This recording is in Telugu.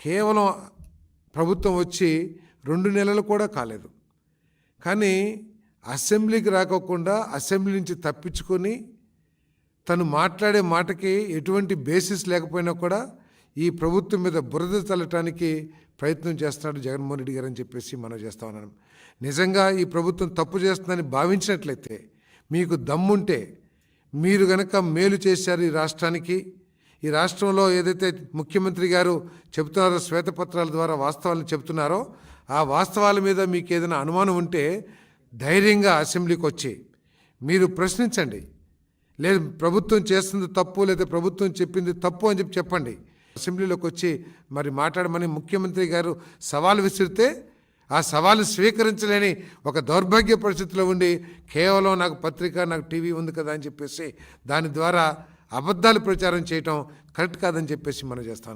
కేవలం ప్రభుత్వం వచ్చి రెండు నెలలు కూడా కాలేదు. కానీ అసెంబ్లీకి రాకోకుండా అసెంబ్లీ నుంచి తప్పించుకొని తను మాట్లాడే మాటకి ఎటువంటి బేసిస్ లేకపోయినా కూడా ఈ ప్రభుత్వం మీద బురద చల్లటానికి ప్రయత్నం చేస్తున్నాడు జగన్మోహన్ రెడ్డి గారు అని చెప్పేసి మనం చేస్తా ఉన్నాను నిజంగా ఈ ప్రభుత్వం తప్పు చేస్తుందని భావించినట్లయితే మీకు దమ్ముంటే మీరు గనక మేలు చేశారు ఈ రాష్ట్రానికి ఈ రాష్ట్రంలో ఏదైతే ముఖ్యమంత్రి గారు చెబుతున్నారో శ్వేతపత్రాల ద్వారా వాస్తవాలను చెబుతున్నారో ఆ వాస్తవాల మీద మీకు ఏదైనా అనుమానం ఉంటే ధైర్యంగా అసెంబ్లీకి వచ్చి మీరు ప్రశ్నించండి. లేదు ప్రభుత్వం చేస్తుంది తప్పు లేదా ప్రభుత్వం చెప్పింది తప్పు అని చెప్పి చెప్పండి. అసెంబ్లీలోకి వచ్చి మరి మాట్లాడమని ముఖ్యమంత్రి గారు సవాల్ విసిరితే ఆ సవాలు స్వీకరించలేని ఒక దౌర్భాగ్య పరిస్థితిలో ఉండి కేవలం నాకు పత్రిక నాకు టీవీ ఉంది కదా అని చెప్పేసి దాని ద్వారా అబద్ధాలు ప్రచారం చేయటం కరెక్ట్ కాదని చెప్పేసి మనం చేస్తాం.